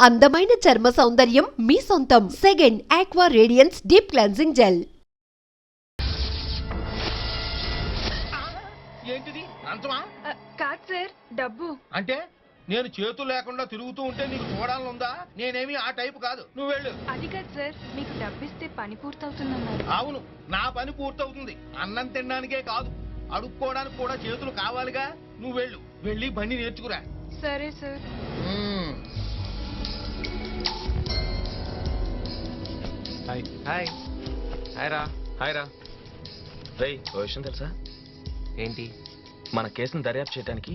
అందమైన చర్మ సౌందర్యం మీ సొంతం. Second aqua radiance deep cleansing gel ఏంటిది? అంతమా? కాదు సార్ డబ్బు. అంటే నేను చేతులు లేకుండా తిరుగుతూ ఉంటే నీకు చూడాలని ఉందా? నేనేమి ఆ టైపు కాదు. నువ్వు వెళ్ళు. అది కాదు సార్ మీకు డబ్బిస్తే పని పూర్తవుతుందన్నారు. అవును నా పని పూర్తవుతుంది. అన్నం తినడానికే కాదు. అడుక్కోవడానికి కూడా చేతులు కావాలిగా. నువ్వు వెళ్ళు. వెళ్ళి బండి నేర్చుకురా. సరే సార్. మ్మ్. హాయ్ హాయ్ హాయ్ రా. హాయ్ రా. రేయ్ ఓ విషయం తెలుసా? ఏంటి? మన కేసును దర్యాప్తు చేయడానికి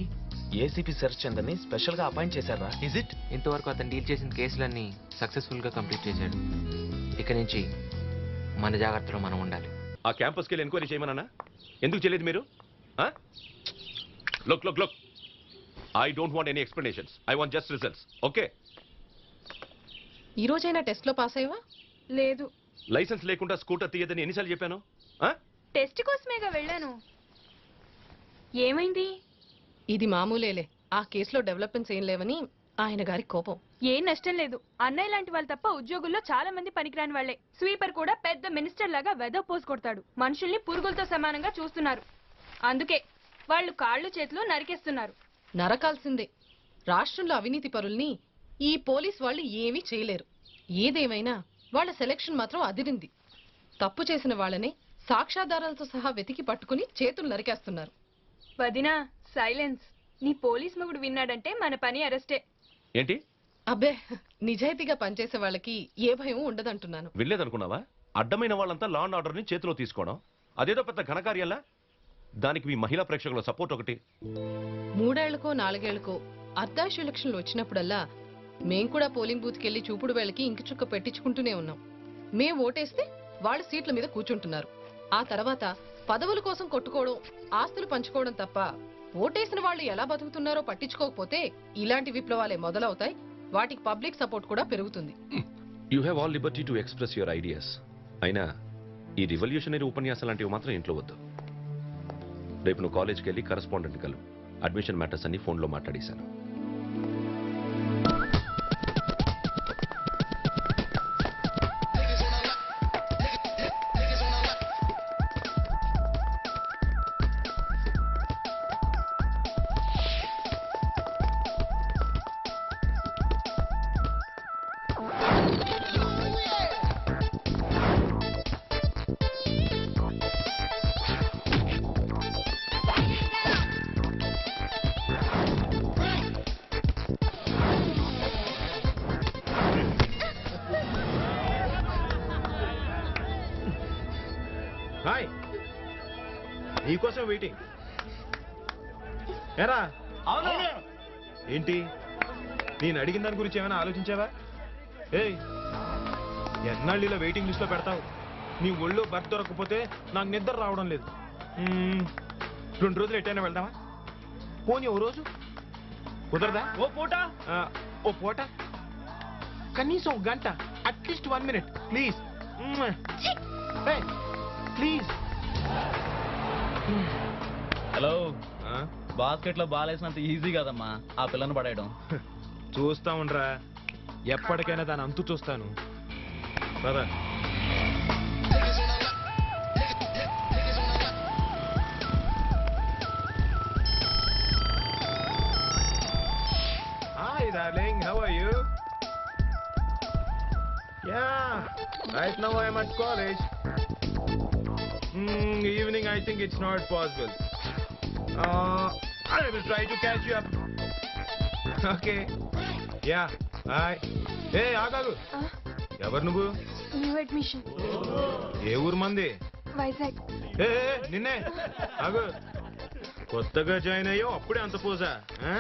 ఏసీపీ సెర్చ్ చందర్ని స్పెషల్గా అపాయింట్ చేశారా ఇజ్ ఇట్ ఇంతవరకు అతను డీల్ చేసిన కేసులన్నీ సక్సెస్ఫుల్గా కంప్లీట్ చేశాడు. ఇక నుంచి మన జాగ్రత్తలో మనం ఉండాలి. ఆ క్యాంపస్కి వెళ్ళి ఎంక్వైరీ చేయమన్నా ఎందుకు చేయలేదు మీరు? Look look look I don't want any explanations I want just results okay ఈ రోజైనా టెస్ట్లో పాస్ అయ్యవా? లేదు. లైసెన్స్ లేకుండా స్కూటర్ తీయదని ఎన్నిసార్లు చెప్పాను? ఆ? టెస్ట్ కోసమేగా వెళ్ళాను. ఏమైంది? ఇది మామూలేలే. ఆ కేసులో డెవలప్మెంట్స్ ఏం లేవని ఆయన గారి కోపం. ఏం నష్టం లేదు. అన్నయ్య లాంటి వాళ్ళు తప్ప ఉద్యోగుల్లో చాలా మంది పనికిరాని వాళ్ళే స్వీపర్ కూడా పెద్ద మినిస్టర్ లాగా వెదవ పోసి కొడతాడు. మనుషుల్ని పురుగులతో సమానంగా చూస్తున్నారు. అందుకే వాళ్ళు కాళ్ళు చేతులు నరికేస్తున్నారు. నరకాల్సిందే. రాష్ట్రంలో అవినీతి పరుల్ని ఈ పోలీస్ వాళ్ళు ఏమీ చేయలేరు. ఏదేమైనా వాళ్ళ సెలక్షన్ మాత్రం అదిరింది. తప్పు చేసిన వాళ్ళనే సాక్ష్యాధారాలతో సహా వెతికి పట్టుకుని చేతులు నరికేస్తున్నారు. వదినా సైలెన్స్. నీ పోలీస్ మొగుడు విన్నాడంటే మన పని అరెస్టే. ఏంటి? అబ్బే నిజాయితీగా పనిచేసే వాళ్ళకి ఏ భయం ఉండదంటున్నాను. వినలేదనుకున్నావా అడ్డమైన వాళ్ళంతా లా అండ్ ఆర్డర్ని చేతిలో తీసుకోవడం. అదేదో పెద్ద ఘనకార్యాలా దానికి మీ మహిళా ప్రేక్షకుల సపోర్ట్ ఒకటి. మూడేళ్ళకో నాలుగేళ్ళకో అర్ధాశ ఎలక్షన్లు వచ్చినప్పుడల్లా మేం కూడా పోలింగ్ బూత్కి వెళ్ళి చూపుడు వేళకి ఇంక చుక్క పెట్టించుకుంటూనే ఉన్నాం. మేం ఓటేస్తే వాళ్ళ సీట్ల మీద కూర్చుంటున్నారు. ఆ తర్వాత పదవుల కోసం కొట్టుకోవడం ఆస్తులు పంచుకోవడం తప్ప ఓటేసిన వాళ్ళు ఎలా బతుకుతున్నారో పట్టించుకోకపోతే ఇలాంటి విప్లవాలే మొదలవుతాయి. వాటికి పబ్లిక్ సపోర్ట్ కూడా పెరుగుతుంది. You have all liberty to express your ideas అయినా ఈ రివల్యూషనరీ ఉపన్యాసాలు లాంటివి మాత్రం ఇంట్లో వద్దు. రేపు నువ్వు కాలేజ్కి వెళ్ళి కరస్పాండెంట్ కలు. అడ్మిషన్ మ్యాటర్స్ అన్ని ఫోన్లో మాట్లాడేశాను. నీకోసం వెయిటింగ్ ఎరా ఏంటి? నేను అడిగిన దాని గురించి ఏమైనా ఆలోచించావా? ఏయ్ ఎన్నాళ్ళు ఇలా వెయిటింగ్ లిస్ట్లో పెడతావు? నీ ఒళ్ళో బర్త్ దొరకకపోతే నాకు నిద్ర రావడం లేదు. మ్మ్, రెండు రోజులు ఎట్టైనా వెళ్దామా? పోనీ ఓ రోజు? కుదరదా? ఓ పూట. ఓ పూట? కనీసం ఒక గంట at least one minute please. Please. Hello బాస్కెట్లో ball వేసినంత ఈజీ కదమ్మా ఆ పిల్లని పడేయడం చూస్తా ఉండరా ఎప్పటికైనా దాని అంతు చూస్తాను పద Hi, darling. How are you? Yeah. Right now I am at college. Evening I think it's not possible. Uh, I will try to catch you up. Okay. Yeah hi ఏ ఆగాగు. ఎవరు నువ్వు? New admission. ఏ ఊరు మంది? వైజాగ్. ఏ నిన్నే. ఆగు. కొత్తగా join అయ్యో అప్పుడే అంత పోజా. ఆ?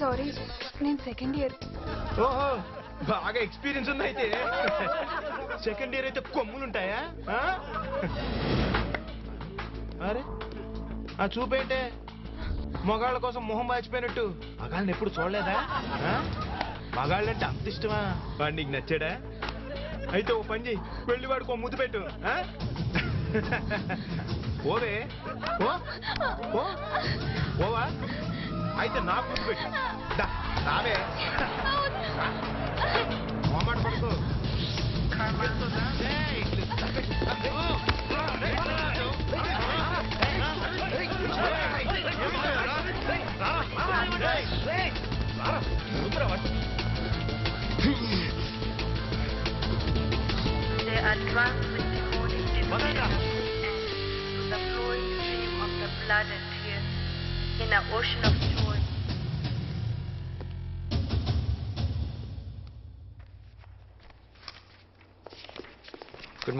సారీ నేను సెకండ్ ఇయర్ ఓహో బాగా ఎక్స్పీరియన్స్ ఉంది అయితే సెకండ్ ఇయర్ అయితే కొమ్ములు ఉంటాయా? అరే ఆ చూపేంటే మగాళ్ళ కోసం మొహం వాచిపోయినట్టు. మగాళ్ళని ఎప్పుడు చూడలేదా? మగాళ్ళంటే అంత ఇష్టమా? వాడు నీకు నచ్చాడా? అయితే ఓ పని చేయి వాడికి వాడుకో ముద్దు పెట్టు. ఓవే ఓవా అయితే నాకు ముద్దు పెట్టు. నావే మామాట పడుకో.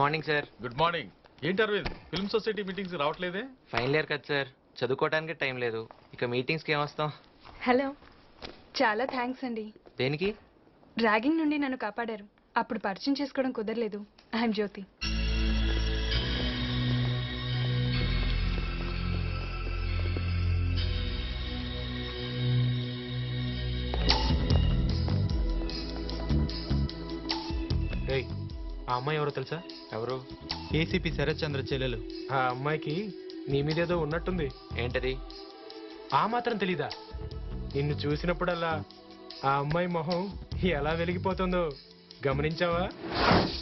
Morning sir. Good morning. ఏంటి అరవింద్? ఫిల్మ్ సొసైటీ మీటింగ్స్ రావట్లేదే? ఫైనల్ ఇయర్ కదా సార్. చదువుకోవడానికి టైం లేదు. ఇక మీటింగ్స్కి ఏం వస్తాం హలో. చాలా థ్యాంక్స్ అండి. దేనికి? ర్యాగింగ్ నుండి నన్ను కాపాడారు. అప్పుడు పరిచయం చేసుకోవడం కుదరలేదు. ఐఎమ్ జ్యోతి. అమ్మాయి ఎవరో తెలుసా? ఎవరు? ఏసీపీ శరత్ చంద్ర చెల్లెలు. ఆ అమ్మాయికి నీ మీదేదో ఉన్నట్టుంది. ఏంటది? ఆ మాత్రం తెలీదా? నిన్ను చూసినప్పుడల్లా ఆ అమ్మాయి మొహం ఎలా వెలిగిపోతుందో గమనించావా?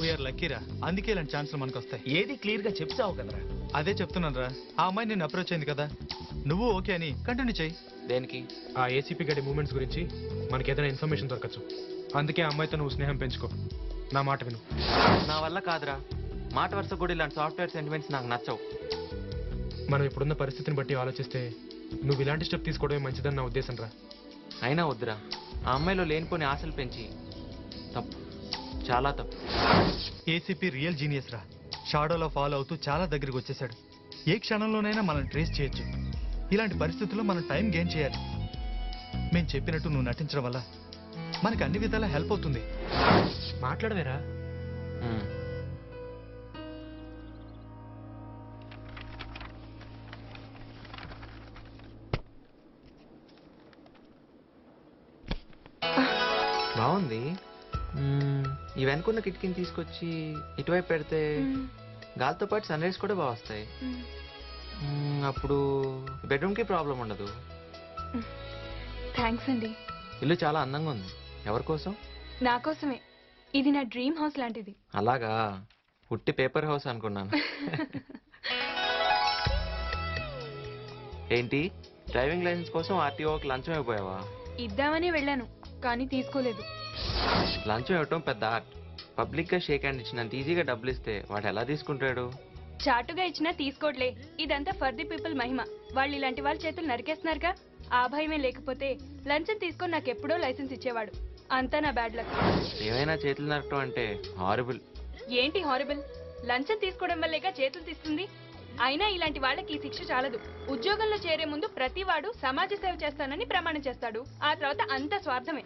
వీఆర్ లక్కీరా అందుకే ఇలాంటి ఛాన్సులు మనకు వస్తాయి ఏది క్లియర్గా చెప్తావు కదరా? అదే చెప్తున్నాను రా. ఆ అమ్మాయి నిన్ను అప్రోచ్ అయింది కదా. నువ్వు ఓకే అని కంటిన్యూ చేయి. దేనికి? ఆ ఏసీపీ గడి మూమెంట్స్ గురించి మనకి ఏదైనా ఇన్ఫర్మేషన్ దొరకచ్చు. అందుకే ఆ అమ్మాయితో నువ్వు స్నేహం పెంచుకో. నా మాట విను. నా వల్ల కాదురా. మాట వరుస కూడా ఇలాంటి సాఫ్ట్వేర్ సెంటిమెంట్స్ నాకు నచ్చవు. మనం ఇప్పుడున్న పరిస్థితిని బట్టి ఆలోచిస్తే నువ్వు ఇలాంటి స్టెప్ తీసుకోవడమే మంచిదని నా ఉద్దేశం రా అయినా వద్దురా. ఆ అమ్మాయిలో లేనిపోని ఆశలు పెంచి తప్పు. చాలా తప్పు. ఏసీపీ రియల్ జీనియస్ రా. షాడోలో ఫాలో అవుతూ చాలా దగ్గరికి వచ్చేసాడు ఏ క్షణంలోనైనా మనం ట్రేస్ చేయొచ్చు. ఇలాంటి పరిస్థితుల్లో మనం టైం గెయిన్ చేయాలి. మేము చెప్పినట్టు నువ్వు నటించడం వల్ల మనకి అన్ని విధాలా హెల్ప్ అవుతుంది. మాట్లాడవేరా. బాగుంది. మ్మ్, ఈ వెనుకున్న కిటికీని తీసుకొచ్చి ఇటువైపు పెడితే గాలితో పాటు సన్ రైజ్ కూడా బాగా వస్తాయి. అప్పుడు బెడ్రూమ్కి ప్రాబ్లం ఉండదు. థ్యాంక్స్ అండి. ఇల్లు చాలా అందంగా ఉంది. ఎవరి కోసం? నా కోసమే. ఇది నా డ్రీమ్ హౌస్ లాంటిది. అలాగా? ఉట్టి పేపర్ హౌస్ అనుకున్నాను. ఏంటి? డ్రైవింగ్ లైసెన్స్ కోసం ఆర్టీఓకి లంచం అయిపోయావా ఇద్దామని వెళ్ళాను కానీ తీసుకోలేదు. లంచం ఇవ్వటం పెద్ద ఆర్ట్. పబ్లిక్గా షేక్ హ్యాండ్ ఇచ్చినంత ఈజీగా డబ్బులు ఇస్తే వాడు ఎలా తీసుకుంటాడు? చాటుగా ఇచ్చినా తీసుకోవట్లే ఇదంతా ఫర్ ది పీపుల్ మహిమ. వాళ్ళు ఇలాంటి వాళ్ళ చేతులు నరికేస్తున్నారుగా. ఆ భయమే లేకపోతే లంచం తీసుకొని నాకు ఎప్పుడో లైసెన్స్ ఇచ్చేవాడు. అంతా నా బ్యాడ్ లక్. ఏమైనా చేతులు నరకటం అంటే హారబుల్ ఏంటి హారిబుల్ లంచం తీసుకోవడం వల్లేగా చేతులు తీస్తుంది? అయినా ఇలాంటి వాళ్ళకి ఈ శిక్ష చాలదు. ఉద్యోగంలో చేరే ముందు ప్రతివాడు సమాజ సేవ చేస్తానని ప్రమాణం చేస్తాడు. ఆ తర్వాత అంత స్వార్థమే.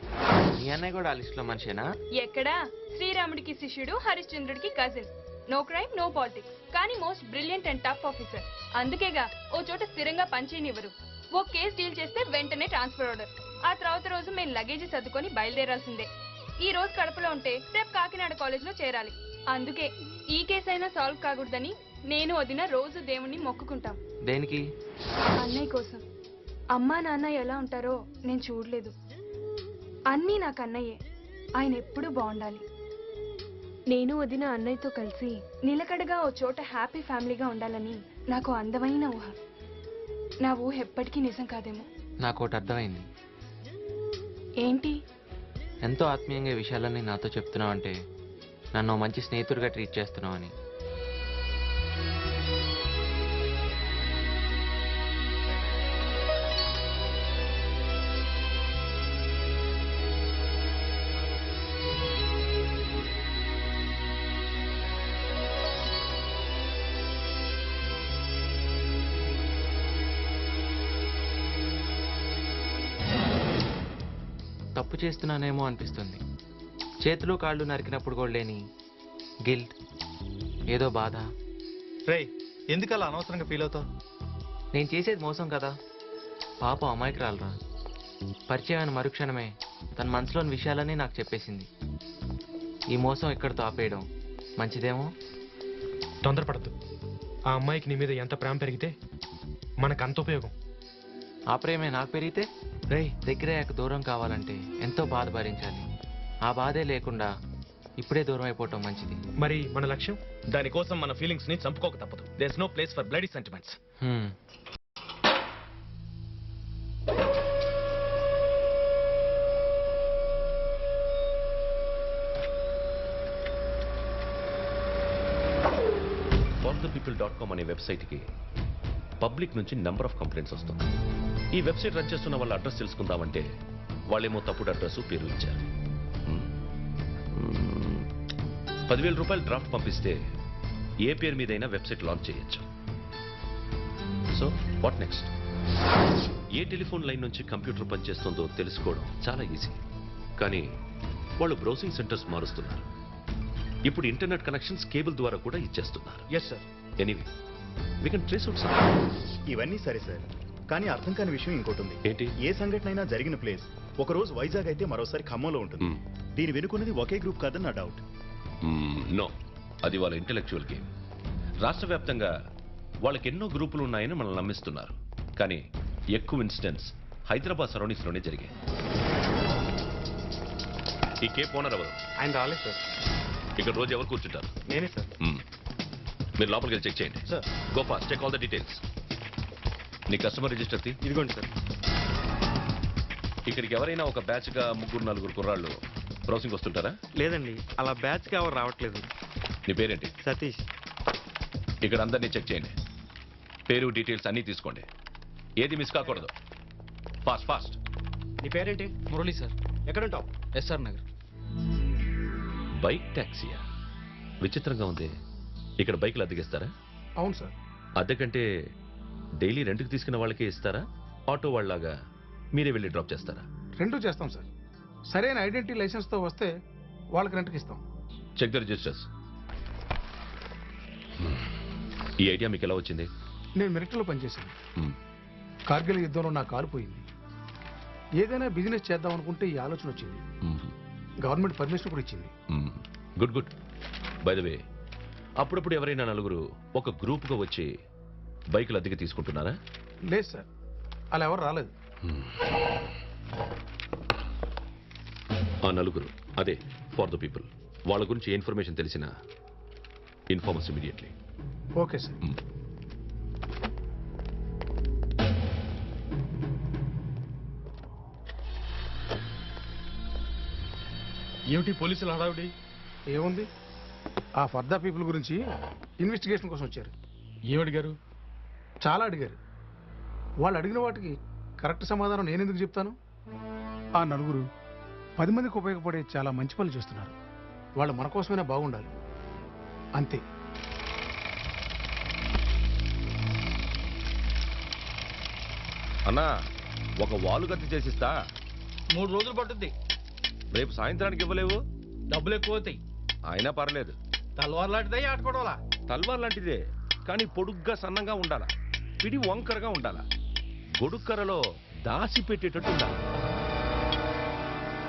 మీ అన్నయ్య కూడా ఆ లిస్టులో మనిషేనా? ఎక్కడా? శ్రీరాముడికి శిష్యుడు హరిశ్చంద్రుడికి cousin no crime no politics కానీ most brilliant and tough officer అందుకేగా ఓ చోట స్థిరంగా పనిచేయనివ్వరు. ఓ కేసు డీల్ చేస్తే వెంటనే ట్రాన్స్ఫర్ ఆర్డర్. ఆ తర్వాత రోజు మేము లగేజ్ సర్దుకొని బయలుదేరాల్సిందే. ఈ రోజు కడపలో ఉంటే రేపు కాకినాడ కాలేజ్లో చేరాలి. అందుకే ఈ కేసు అయినా సాల్వ్ కాకూడదని నేను వదిన రోజు దేవుణ్ణి మొక్కుకుంటాం. దేనికి? అన్నయ్య కోసం. అమ్మా నాన్న ఎలా ఉంటారో నేను చూడలేదు. అన్నీ నాకు అన్నయ్యే. ఆయన ఎప్పుడూ బాగుండాలి. నేను వదిన అన్నయ్యతో కలిసి నిలకడగా ఓ చోట హ్యాపీ ఫ్యామిలీగా ఉండాలని నాకు అందమైన ఊహ. నా ఊహ ఎప్పటికీ నిజం కాదేమో. నాకు ఒకటి అర్థమైంది. ఏంటి? ఎంతో ఆత్మీయంగా ఈ విషయాలన్నీ నాతో చెప్తున్నావు అంటే నన్ను మంచి స్నేహితుడిగా ట్రీట్ చేస్తున్నావు తప్పు చేస్తున్నానేమో అనిపిస్తుంది. చేతులు కాళ్ళు నరికినప్పుడు కూడా లేని గిల్ట్ ఏదో బాధ. రేయ్ ఎందుకు అలా అనవసరంగా ఫీల్ అవుతావు? నేను చేసేది మోసం కదా. పాపం అమాయకురాలరా పరిచయమైన మరుక్షణమే తన మనసులోని విషయాలన్నీ నాకు చెప్పేసింది. ఈ మోసం ఇక్కడితో ఆపేయడం మంచిదేమో? తొందరపడద్దు. ఆ అమ్మాయికి నీ మీద ఎంత ప్రేమ పెరిగితే మనకు అంత ఉపయోగం. ఆ ప్రేమే నాకు పెరిగితే రే దగ్గరయ్యాక దూరం కావాలంటే ఎంతో బాధ భరించాలి. ఆ బాధే లేకుండా ఇప్పుడే దూరం అయిపోవటం మంచిది. మరి మన లక్ష్యం? దానికోసం మన ఫీలింగ్స్ని చంపుకోక తప్పదు. There's no place for bloody sentiments hmm. People dot com అనే వెబ్సైట్కి పబ్లిక్ నుంచి నెంబర్ ఆఫ్ కంప్లైంట్స్ వస్తుంది. ఈ వెబ్సైట్ రన్ చేస్తున్న వాళ్ళ అడ్రస్ తెలుసుకుందామంటే వాళ్ళేమో తప్పుడు అడ్రస్ పేరు ఇచ్చారు. పదివేల రూపాయలు డ్రాఫ్ట్ పంపిస్తే ఏ పేరు మీదైనా వెబ్సైట్ లాంచ్ చేయొచ్చు. So what next? A telephone line నుంచి కంప్యూటర్ పనిచేస్తుందో తెలుసుకోవడం చాలా ఈజీ. కానీ వాళ్ళు బ్రౌసింగ్ సెంటర్స్ మారుస్తున్నారు. ఇప్పుడు ఇంటర్నెట్ కనెక్షన్స్ కేబుల్ ద్వారా కూడా ఇచ్చేస్తున్నారు. Yes sir anyway we can trace out some. ఇవన్నీ సరే సార్. కానీ అర్థం కాని విషయం ఇంకోటి ఉంది ఏంటి? ఏ సంఘటన అయినా జరిగిన ప్లేస్. ఒక రోజు వైజాగ్ అయితే మరోసారి ఖమ్మంలో ఉంటుంది. దీని వెనుకున్నది ఒకే గ్రూప్ కాదని నా డౌట్. నో. అది వాళ్ళ ఇంటెలెక్చువల్ గేమ్. రాష్ట్ర వ్యాప్తంగా వాళ్ళకి ఎన్నో గ్రూపులు ఉన్నాయని మనల్ని నమ్మిస్తున్నారు. కానీ ఎక్కువ ఇన్సిడెంట్స్ హైదరాబాద్ సరౌండింగ్స్లోనే జరిగాయి. ఈ కేప్ ఓనర్ ఎవరు? ఆయన రాలేదు సార్. ఇక్కడ రోజు ఎవరు కూర్చుంటారు? నేనే సార్. మ్మ్. మీరు లోపలికి వెళ్ళి చెక్ చేయండి. సార్. గోపా చెక్ ఆల్ ద డీటెయిల్స్. నీ కస్టమర్ రిజిస్టర్ తీ. ఇదిగోండి సార్. ఇక్కడికి ఎవరైనా ఒక బ్యాచ్గా ముగ్గురు నలుగురు కుర్రాళ్ళు బ్రౌసింగ్ వస్తుంటారా? లేదండి అలా బ్యాచ్కి ఎవరు రావట్లేదు. నీ పేరేంటి? సతీష్. ఇక్కడ అందరినీ చెక్ చేయండి. పేరు డీటెయిల్స్ అన్నీ తీసుకోండి. ఏది మిస్ కాకూడదు. ఫాస్ట్ ఫాస్ట్ నీ పేరేంటి? మురళి సార్. ఎక్కడుంటావు? ఎస్ఆర్ నగర్. బైక్ ట్యాక్సీయా విచిత్రంగా ఉంది. ఇక్కడ బైక్లు అద్దెకిస్తారా? అవును సార్. అద్దె కంటే డైలీ రెంట్కి తీసుకున్న వాళ్ళకే ఇస్తారా? ఆటో వాళ్ళలాగా మీరే వెళ్ళి డ్రాప్ చేస్తారా? రెండూ చేస్తాం సార్. సరైన ఐడెంటిటీ లైసెన్స్తో వస్తే వాళ్ళకి రెంట్కి ఇస్తాం. Check the registers. ఈ ఐడియా మీకు ఎలా వచ్చింది? నేను మిలిటరీలో పనిచేశాను. Hmm. కార్గిల్ యుద్ధంలో నా కారు పోయింది. ఏదైనా బిజినెస్ చేద్దాం అనుకుంటే ఈ ఆలోచన వచ్చింది. మ్మ్. గవర్నమెంట్ పర్మిషన్ కూడా ఇచ్చింది. మ్మ్. Good good. By the way అప్పుడప్పుడు ఎవరైనా నలుగురు ఒక గ్రూప్గా వచ్చి బైకులు అద్దెకి తీసుకుంటున్నారా? లేదు సార్. అలా ఎవరు రాలేదు. ఆ నలుగురు అదే ఫార్ ద పీపుల్ వాళ్ళ గురించి ఏ ఇన్ఫర్మేషన్ తెలిసినా ఇన్ఫార్మస్ ఇమీడియట్లీ. Okay sir. ఏమిటి పోలీసులు హడావిడి? ఏముంది? ఆ ఫర్దా పీపుల్ గురించి ఇన్వెస్టిగేషన్ కోసం వచ్చారు. ఏమడిగారు? చాలా అడిగారు. వాళ్ళు అడిగిన వాటికి కరెక్ట్ సమాధానం నేను ఎందుకు చెప్తాను? ఆ నలుగురు పది మందికి ఉపయోగపడే చాలా మంచి పనులు చేస్తున్నారు. వాళ్ళు మన కోసమైనా బాగుండాలి. అంతే. అన్నా ఒక వాలు గతి చేసిస్తా. మూడు రోజులు పట్టుద్ది. రేపు సాయంత్రానికి ఇవ్వలేవు? డబ్బులు ఎక్కువ అవుతాయి. అయినా పర్లేదు. తలవారు లాంటిదే ఆడుకోవడంలా తల్వార్ లాంటిదే కానీ పొడుగ్గా సన్నంగా ఉండాలా? పిడి వంకరగా ఉండాలా? గొడుక్కరలో దాసి పెట్టేటట్టు ఉండాలి?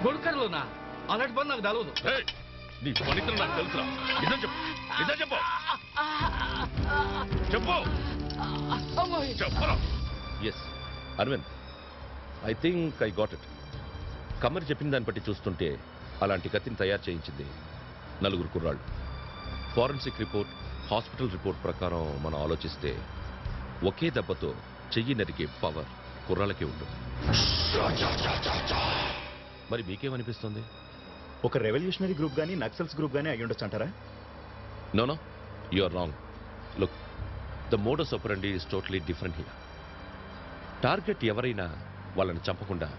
గొడుకర్లోనా అలాంటి పని నాకు తెలవదు. ఏయ్, నీ పనితనం నాకు తెలుసురా. నిజం చెప్పు నిజం చెప్పు. చెప్పు. చెప్పరా. Yes Aravind I think I got it comer చెప్పిన దాన్ని బట్టి చూస్తుంటే అలాంటి కత్తిని తయారు చేయించింది నలుగురు కుర్రాళ్ళు. ఫారెన్సిక్ రిపోర్ట్ హాస్పిటల్ రిపోర్ట్ ప్రకారం మనం ఆలోచిస్తే ఒకే దెబ్బతో చెయ్యి నరికే పవర్ కుర్రాళ్ళకే ఉంటుంది మరి మీకేమనిపిస్తుంది ఒక రెవల్యూషనరీ గ్రూప్ గానీ నక్సల్స్ గ్రూప్ గానీ అయ్యి ఉండొచ్చు అంటారా No, no, you're wrong. Look, the modus operandi is totally different here. Target ఎవరైనా వాళ్ళని చంపకుండా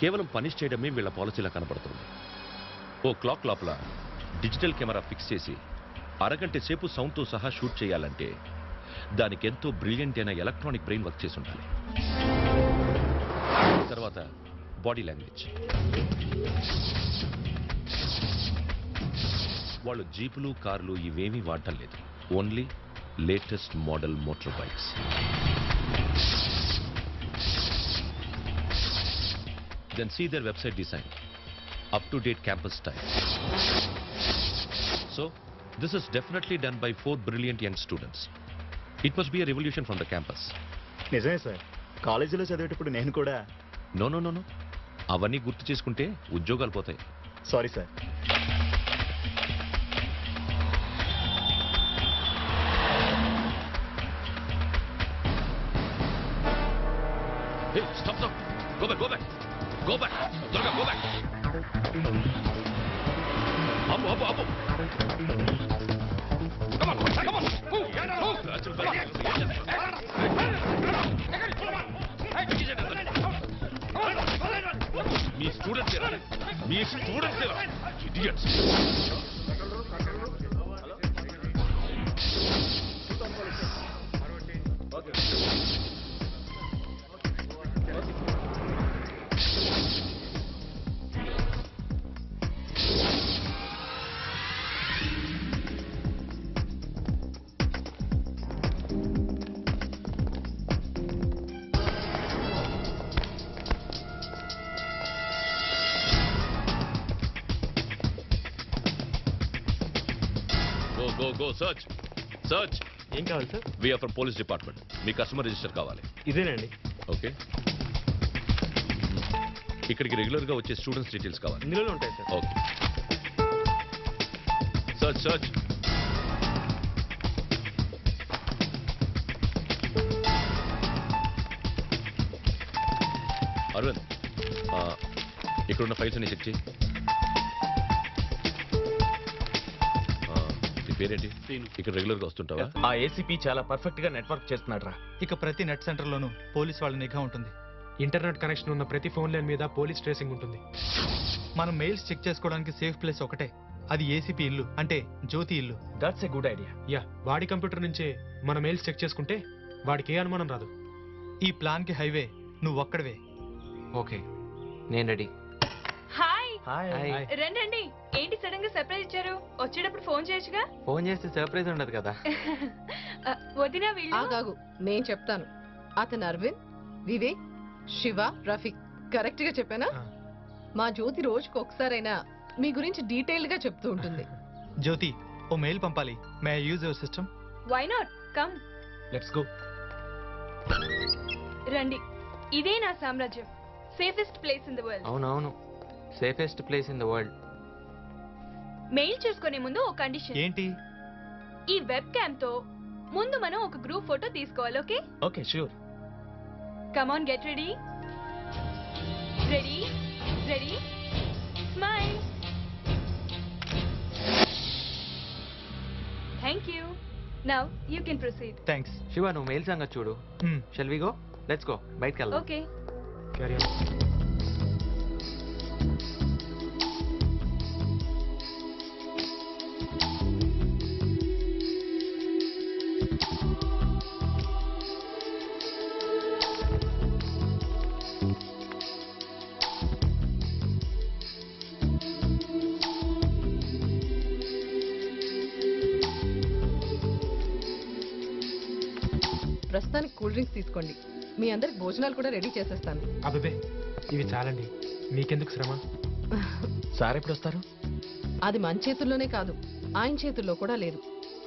కేవలం పనిష్ చేయడమే వీళ్ళ పాలసీలా కనబడుతుంది ఓ క్లాక్ లోపల డిజిటల్ కెమెరా ఫిక్స్ చేసి అరగంట సేపు సౌండ్తో సహా షూట్ చేయాలంటే దానికి ఎంతో బ్రిలియంట్ అయిన ఎలక్ట్రానిక్ బ్రెయిన్ వర్క్ చేసి ఉండాలి తర్వాత బాడీ లాంగ్వేజ్ వాళ్ళు జీపులు కార్లు ఇవేమీ వాడటం లేదు. Only latest model motor bikes then see their website design up to date campus style so this is definitely done by four brilliant young students it must be a revolution from the campus నిజమే sir కాలేజీలో చదివేటప్పుడు నేను కూడా no no no no అవన్నీ గుర్తు చేసుకుంటే ఉద్యోగాలు పోతాయి sorry sir Hey, stop, stop. Go back, go back. Go back. go back. మీ స్టూడెంట్స్ మీ students idiots go search search ఏం కావాలి sir? We're from police department me customer register కావాలి. ఇదేనండి. ఓకే ఇక్కడికి రెగ్యులర్గా వచ్చే స్టూడెంట్స్ డీటెయిల్స్ కావాలి. ఇందులోనే ఉంటాయి sir. Okay search search Aravind ఆ, ఇక్కడ ఉన్న ఫైల్స్ అన్ని చెక్ చేయి. నీ పేరేంటి? ఇక్కడ రెగ్యులర్గా వస్తుంటావా? ఆ ఏసీపీ చాలా పర్ఫెక్ట్గా నెట్వర్క్ చేస్తున్నాడు రా ఇక ప్రతి నెట్ సెంటర్లోనూ పోలీస్ వాళ్ళ నిఘా ఉంటుంది. ఇంటర్నెట్ కనెక్షన్ ఉన్న ప్రతి ఫోన్ లైన్ మీద పోలీస్ ట్రేసింగ్ ఉంటుంది. మనం మెయిల్స్ చెక్ చేసుకోవడానికి సేఫ్ ప్లేస్ ఒకటే. అది ఏసీపీ ఇల్లు అంటే జ్యోతి ఇల్లు. That's a good idea yeah వాడి కంప్యూటర్ నుంచే మన మెయిల్స్ చెక్ చేసుకుంటే వాడికి ఏ అనుమానం రాదు. ఈ ప్లాన్కి హైవే నువ్వు ఒక్కడవే. ఓకే నేను రెడీ. హాయ్ హాయ్ రండి రండి. ఏంటి సడన్గా సర్ప్రైజ్ ఇచ్చారు? వచ్చేటప్పుడు ఫోన్ చేయొచ్చుగా? ఫోన్ చేస్తే సర్ప్రైజ్ ఉండదు కదా. ఆ, వదినా వీళ్ళు? ఆగాగు నేను చెప్తాను. అతను అరవింద్ వివేక్ శివ రఫీక్. కరెక్ట్గా చెప్పానా? ఆ. మా జ్యోతి రోజుకు ఒకసారైనా మీ గురించి డీటెయిల్గా చెప్తూ ఉంటుంది. జ్యోతి ఓ మెయిల్ పంపాలి. May use your system why not come let's go రండి. ఇదే నా సామ్రాజ్యం. Safest place in the world అవునవును. Safest place in the world. Mail చేసుకునే ముందు ఒక కండిషన్. ఏంటి? ఈ వెబ్ క్యామ్తో ముందు మనం ఒక గ్రూప్ ఫోటో తీసుకోవాలి okay? Okay sure. Come on get ready ready ready smile thank you now you can proceed thanks Shiva నువ్వు మెయిల్ సంగతి చూడు. Shall we go let's go బయటకు వెళ్దాం. ఓకే క్యారీ ప్రస్తుతానికి కూల్ డ్రింక్స్ తీసుకోండి. మీ అందరికి భోజనాలు కూడా రెడీ చేసేస్తాను. అబ్బే ఇవి చాలండి. మీకెందుకు శ్రమ? సార్ ఎప్పుడు వస్తారు? అది మన చేతుల్లోనే కాదు ఆయన చేతుల్లో కూడా లేదు.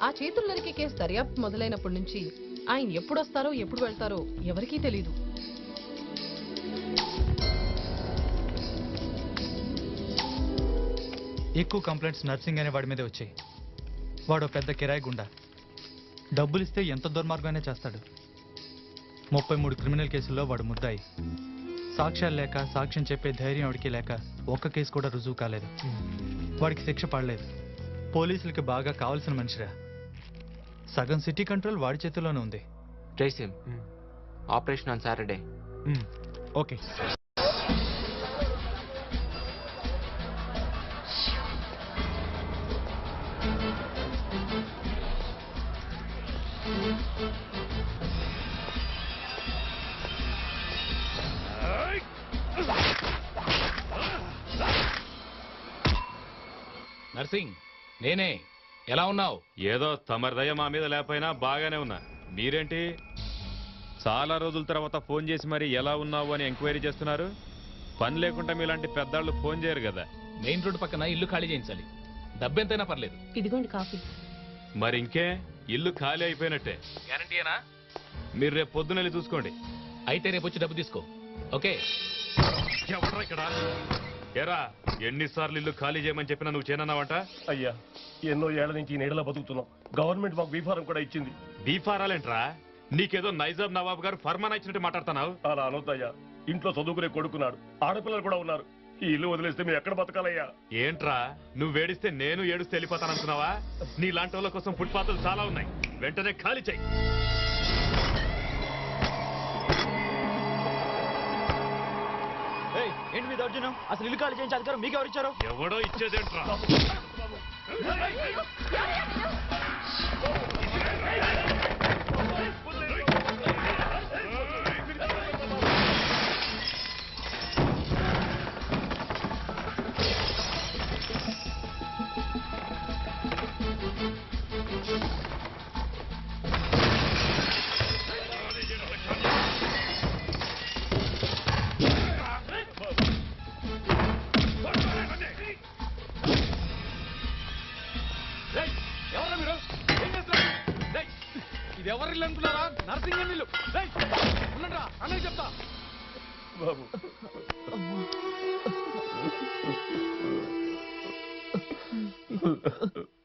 ఆ చేతుల్లోనికి కేసు దర్యాప్తు మొదలైనప్పటి నుంచి ఆయన ఎప్పుడు వస్తారో ఎప్పుడు వెళ్తారో ఎవరికీ తెలీదు. ఎక్కువ కంప్లైంట్స్ నర్సింగ్ అనే వాడి మీదే వచ్చాయి. వాడు పెద్ద కిరాయి గుండా. డబ్బులు ఇస్తే ఎంత దుర్మార్గమైనా చేస్తాడు. ముప్పై మూడు క్రిమినల్ కేసుల్లో వాడు ముద్దాయి. సాక్ష్యాలు లేక సాక్ష్యం చెప్పే ధైర్యం వాడికి లేక ఒక్క కేసు కూడా రుజువు కాలేదు. వాడికి శిక్ష పడలేదు. పోలీసులకి బాగా కావాల్సిన మనిషిరా. సగం సిటీ కంట్రోల్ వాడి చేతిలోనే ఉంది. Jaisim operation on Saturday. Okay. Narsing నేనే. ఎలా ఉన్నావు? ఏదో తమరి దయ మా మీద లేకపోయినా బాగానే ఉన్నా. మీరేంటి? చాలా రోజుల తర్వాత ఫోన్ చేసి మరి ఎలా ఉన్నావు అని ఎంక్వైరీ చేస్తున్నారు? పని లేకుండా మీలాంటి పెద్దాళ్ళు ఫోన్ చేయరు కదా. మెయిన్ రోడ్ పక్కన ఇల్లు ఖాళీ చేయించాలి. డబ్బెంతైనా పర్లేదు. ఇదిగోండి కాఫీ. మరి ఇంకే? ఇల్లు ఖాళీ అయిపోయినట్టే. గ్యారంటీనా మీరు రేపు పొద్దున వెళ్ళి చూసుకోండి. అయితే రేపు వచ్చి డబ్బు తీసుకో. ఓకే. ఇక్కడ? ఏరా ఎన్నిసార్లు ఇల్లు ఖాళీ చేయమని చెప్పినా నువ్వు చేయనన్నావంట? అయ్యా ఎన్నో ఏళ్ళ నుంచి ఈ నీడలో బతుకుతున్నాం. గవర్నమెంట్ మాకు బీఫారం కూడా ఇచ్చింది. బీఫారాలేంట్రా? నీకేదో నైజాం నవాబ్ గారు ఫర్మాన్ ఇచ్చినట్టు మాట్లాడుతున్నావు? అలా అనొద్దయ్యా. ఇంట్లో చదువుకునే కొడుకున్నాడు. ఆడపిల్లలు కూడా ఉన్నారు. ఈ ఇల్లు వదిలేస్తే మేము ఎక్కడ బతకాలయ్యా? ఏంట్రా? నువ్వు వేడిస్తే నేను ఏడుస్తే వెళ్ళిపోతాననుకున్నావా? నీ లాంటి వాళ్ళ కోసం ఫుట్పాత్లు చాలా ఉన్నాయి. వెంటనే ఖాళీ చెయ్యి అర్జునం అసలు ఇల్లు ఖాళీ చేయించి అధికారం మీకు ఎవరు ఇచ్చారు? ఎవడో ఇచ్చేదేంట్రా? ఇది అనుకున్నారా నర్సింగ్ ఇల్లు ఉండండి అన్నయ్య చెప్తా. బాబు. ఆ